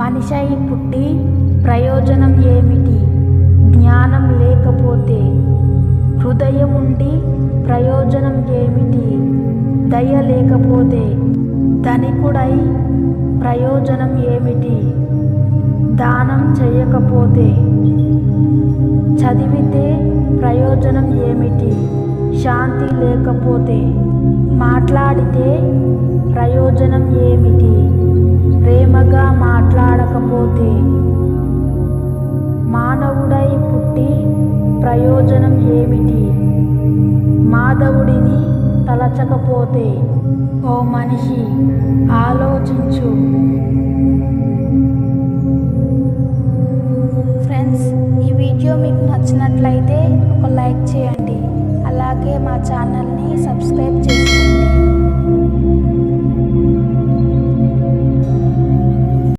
మనిషై పుట్టి ప్రయోజనం ఏమిటి? జ్ఞానం లేకపోతే హృదయం ఉండి ప్రయోజనం ఏమిటి? దయ లేకపోతే ధనికుడై ప్రయోజనం ఏమిటి? దానం చేయకపోతే చదివితే ప్రయోజనం ఏమిటి? శాంతి లేకపోతే మాట్లాడితే ప్రయోజనం ఏమిటి? ప్రేమగా మా మాధవుడిని తలచకపోతే ఓ మనిషి ఆలోచించు. ఫ్రెండ్స్ ఈ వీడియో మీకు నచ్చినట్లయితే ఒక లైక్ చేయండి. అలాగే మా ఛానల్ని సబ్స్క్రైబ్ చేసుకోండి.